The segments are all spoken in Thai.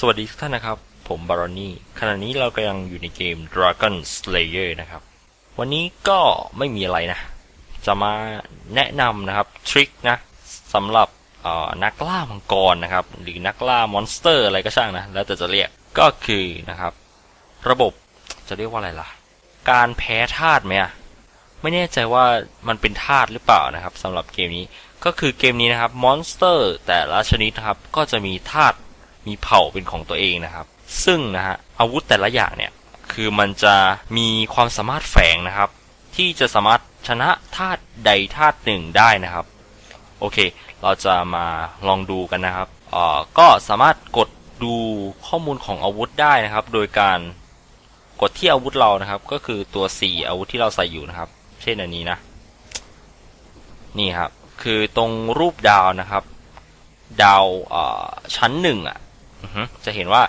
สวัสดีทุกท่านนะครับ ผมบารอนี่ขณะนี้เรากำลังอยู่ในเกม Dragon Slayer นะครับ วันนี้ก็ไม่มีอะไรนะ จะมาแนะนำนะครับ ทริคนะสำหรับนักล่ามังกรนะครับ หรือนักล่ามอนสเตอร์อะไรก็ช่างนะ แล้วแต่จะเรียกก็คือนะครับ ระบบจะเรียกว่าอะไรล่ะ การแพ้ธาตุไหมอะไม่แน่ใจว่ามันเป็นธาตุหรือเปล่านะครับสำหรับเกมนี้ก็คือเกมนี้นะครับมอนสเตอร์แต่ละชนิดนะครับก็จะมีธาตุ มีเผ่าเป็นของตัวเองนะครับ ซึ่งนะฮะอาวุธแต่ละอย่างเนี่ยคือมันจะมีความสามารถแฝงนะครับ ที่จะสามารถชนะธาตุใดธาตุหนึ่งได้นะครับ โอเค เราจะมาลองดูกันนะครับเอ่อก็สามารถกดดูข้อมูลของอาวุธได้นะครับ โดยการกดที่อาวุธเรานะครับ ก็คือตัว 4 อาวุธที่เราใส่อยู่นะครับ เช่นอันนี้นะ นี่ครับ คือตรงรูปดาวนะครับ ดาวชั้นหนึ่งอะ จะเห็นว่า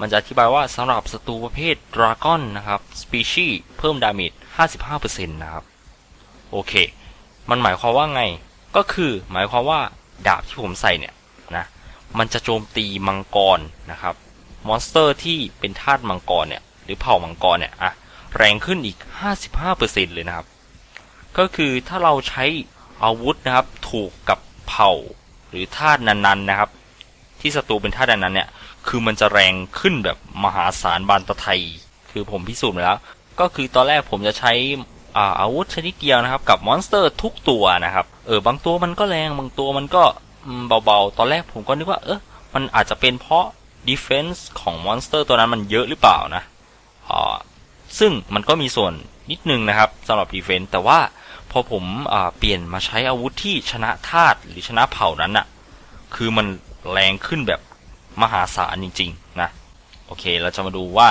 มันจะอธิบายว่าสำหรับศัตรูประเภทดราก้อนนะครับสปีชีเพิ่มดาเมจ55%นะครับ โอเค มันหมายความว่าไงก็คือหมายความว่าดาบที่ผมใส่เนี่ยนะมันจะโจมตีมังกรนะครับมอนสเตอร์ที่เป็นธาตุมังกรเนี่ยหรือเผ่ามังกรเนี่ยอะแรงขึ้นอีก 55%เลยนะครับ ก็คือถ้าเราใช้อาวุธนะครับถูกกับเผ่าหรือธาตุนั้นๆนะครับ ที่ศัตรูเป็นธาตุนั้นเนี่ย คือมันจะแรงขึ้นแบบมหาศาลบานตะไทย คือผมพิสูจน์มาแล้ว ก็คือตอนแรกผมจะใช้อาอาวุธชนิดเดียวนะครับ กับมอนสเตอร์ทุกตัวนะครับ เออบางตัวมันก็แรงบางตัวมันก็เบาๆ ตอนแรกผมก็นึกว่า เออมันอาจจะเป็นเพราะดีเฟนส์ของมอนสเตอร์ตัวนั้นมันเยอะหรือเปล่านะอ่าซึ่งมันก็มีส่วนนิดนึงนะครับสำหรับดีเฟนส์แต่ว่าพอผมเปลี่ยนมาใช้อาวุธที่ชนะธาตุหรือชนะเผ่านั้นอะคือมัน แรงขึ้นแบบมหาศาลจริง ๆ นะ โอเคเราจะมาดูว่า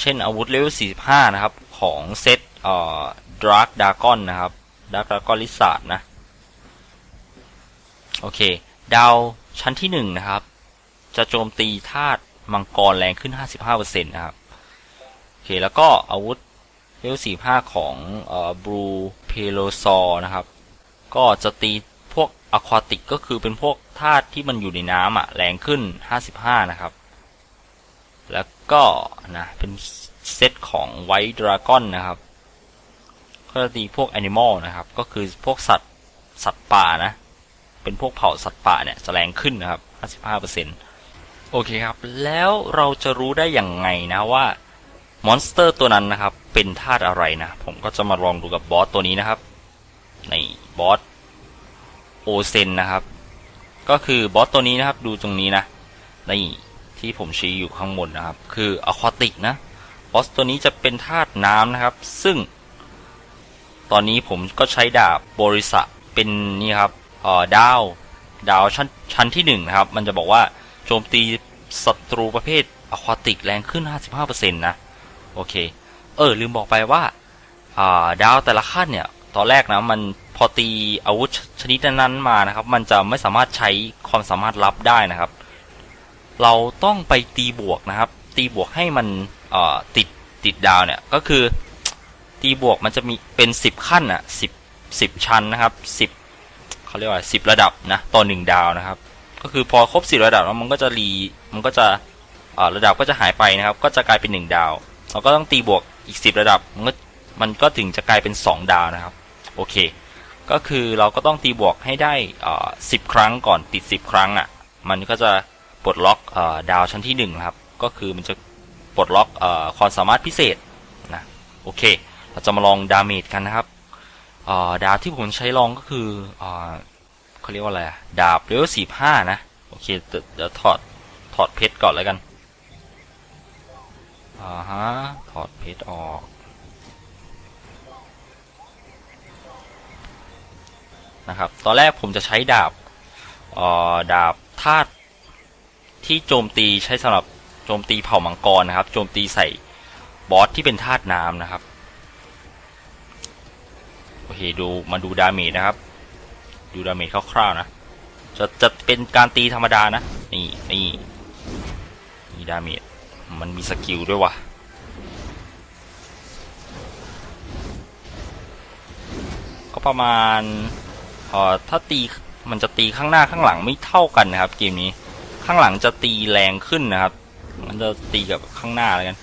เช่นอาวุธเลเวล 45 นะครับ ของเซตเอ่อดราร์กดากอนนะครับดาร์กดากอนลิซาร์ดนะ โอเค ดาวชั้นที่ 1 นะครับ จะโจมตีธาตุมังกรแรงขึ้น 55%นะครับ โอเค แล้วก็อาวุธเลเวล 45 ของเอ่อบลูเพโลซอนะครับ ก็จะตีพวกอะควาติกก็คือเป็นพวก ธาตุที่มันอยู่ในน้ำอะแรงขึ้น 55 นะครับ แล้วก็นะเป็นเซตของไวท์ดราก้อนนะครับก็จะตีพวกแอนิมอลนะครับ ก็คือพวกสัตว์สัตว์ป่านะ เป็นพวกเผ่าสัตว์ป่าเนี่ยจะแรงขึ้นนะครับ 55%โอเคครับ แล้วเราจะรู้ได้อย่างไงนะว่ามอนสเตอร์ตัวนั้นนะครับ เป็นธาตุอะไรนะ ผมก็จะมาลองดูกับบอสตัวนี้นะครับ ในบอสโอเซนนะครับ ก็คือบอสตัวนี้นะครับ ดูตรงนี้นะนี่ที่ผมชี้อยู่ข้างบนนะครับ คืออะควาติกนะบอสตัวนี้จะเป็นธาตุน้ำนะครับ ซึ่ง ตอนนี้ผมก็ใช้ดาบบริษะเป็นนี่ครับเอ่อดาว ดาวชั้นชั้นที่หนึ่งนะครับ มันจะบอกว่าโจมตีศัตรูประเภทอะควาติกแรงขึ้น 55%นะโอเค เออลืมบอกไปว่าอ่าดาวแต่ละขั้นเนี่ย ตอนแรกนะมันพอตีอาวุธ ชนิดนั้นๆมานะครับ มันจะไม่สามารถใช้ความสามารถลับได้นะครับ เราต้องไปตีบวกนะครับ ตีบวกให้มันติดติดดาวเนี่ยก็คือ ตีบวกมันจะมีเป็นสิบขั้นอะสิบสิบชั้นนะครับสิบเขาเรียกว่าสิบระดับนะต่อหนึ่งดาวนะครับ ก็คือพอครบสิบระดับแล้วมันก็จะรีมันก็จะระดับก็จะหายไปนะครับ ก็จะกลายเป็นหนึ่งดาว เราก็ต้องตีบวกอีกสิบระดับ มันก็มันก็ถึงจะกลายเป็นสองดาวนะครับ โอเค ก็คือเราก็ต้องตีบวกให้ได้สิบครั้งก่อนติดสิบครั้งอะ มันก็จะปลดล็อกอดาวชั้นที่หนึ่งครับ ก็คือมันจะปลดล็อกอความสามารถพิเศษนะโอเค เราจะมาลองดาเมจกันนะครับดาบที่ผมใช้ลองก็คือเอ่อเขาเรียกว่าอะไรดาบเลเวลสี่ห้านะ โอเคเดี๋ยวเดี๋ยวถอดถอดเพชรก่อนแล้วกันอ่าฮะถอดเพชรออก นะครับ ตอนแรกผมจะใช้ดาบออดาบธาตุที่โจมตีใช้สำหรับโจมตีเผ่ามังกรนะครับ โจมตีใส่บอสที่เป็นธาตุน้ำนะครับ โอเคดูมาดูดาเมจนะครับ ดูดาเมจคร่าวๆนะ จะจะเป็นการตีธรรมดานะ นี่นี่นี่ดาเมจ มันมีสกิลด้วยวะก็ประมาณ เอ่อถ้าตีมันจะตีข้างหน้าข้างหลังไม่เท่ากันนะครับ เกมนี้ข้างหลังจะตีแรงขึ้นนะครับ มันจะตีกับข้างหน้าอะไรกัน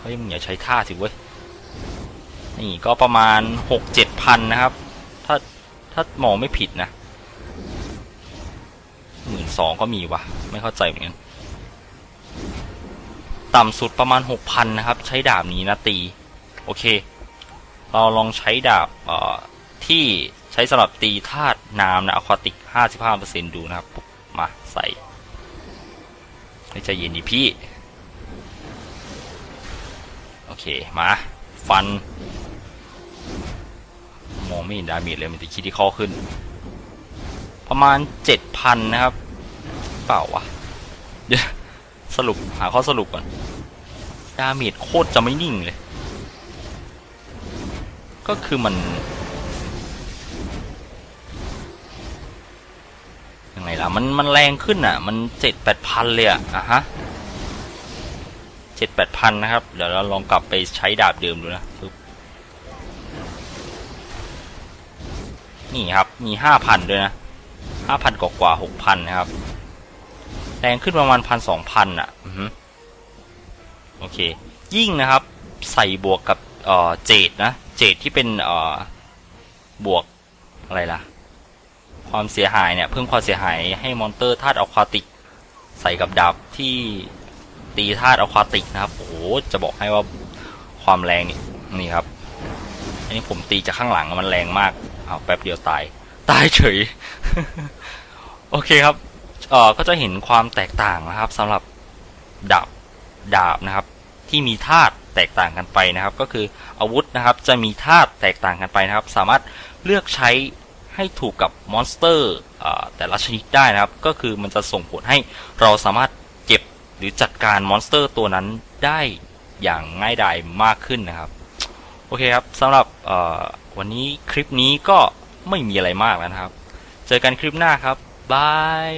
เฮ้ยมึงอย่าใช้ท่าสิเว้ยนี่ก็ประมาณหกเจ็ดพันนะครับ ถ้าถ้ามองไม่ผิดนะหมื่นสองก็มีวะไม่เข้าใจเหมือนกันต่ำสุดประมาณหกพันนะครับ ใช้ดาบนี้นะตี โอเค เราลองใช้ดาบที่ ใช้สำหรับตีธาตุน้ำนะอะควาติกห้าสิบห้าเปอร์เซ็นดูนะครับปุ๊บมาใส่ให้ใจเย็นดีพี่ โอเค มา ฟัน มองไม่เห็นดาเมจเลย มันจะคิดที่ข้อขึ้น ประมาณเจ็ดพันนะครับ เปล่าวะเดี๋ยวสรุป หาข้อสรุปก่อน ดาเมจโคตรจะไม่นิ่งเลย ก็คือมัน่ะ มันมันแรงขึ้นอะ มันเจ็ดแปดพันเลยอะอะฮะเจ็ดแปดพันนะครับ เดี๋ยวเราลองกลับไปใช้ดาบเดิมดูนะปึ๊บนี่ครับ มีห้าพันด้วยนะห้าพันกว่ากว่าหกพันนะครับ แรงขึ้นประมาณพันสองพันอะอือฮึโอเค ยิ่งนะครับ ใส่บวกกับเอ่อเจดนะ เจดที่เป็นเอ่อบวกอะไรล่ะ ความเสียหายเนี่ยเพิ่มความเสียหายให้มอนเตอร์ธาตุอะควาติก ใส่กับดาบที่ตีธาตุอะควาติกนะครับโอ้โหจะบอกให้ว่าความแรงนี่นี่ครับ อันนี้ผมตีจากข้างหลังมันแรงมากเอาแป๊บเดียวตาย ตายเฉย โอเคครับเออก็จะเห็นความแตกต่างนะครับสำหรับดาบดาบนะครับ ที่มีธาตุแตกต่างกันไปนะครับ ก็คืออาวุธนะครับ จะมีธาตุแตกต่างกันไปนะครับ สามารถเลือกใช้ ให้ถูกกับมอนสเตอร์แต่ละชนิดได้นะครับ ก็คือมันจะส่งผลให้เราสามารถเก็บหรือจัดการมอนสเตอร์ตัวนั้นได้อย่างง่ายดายมากขึ้นนะครับ โอเคครับสำหรับวันนี้คลิปนี้ก็ไม่มีอะไรมากแล้วนะครับ เจอกันคลิปหน้าครับบาย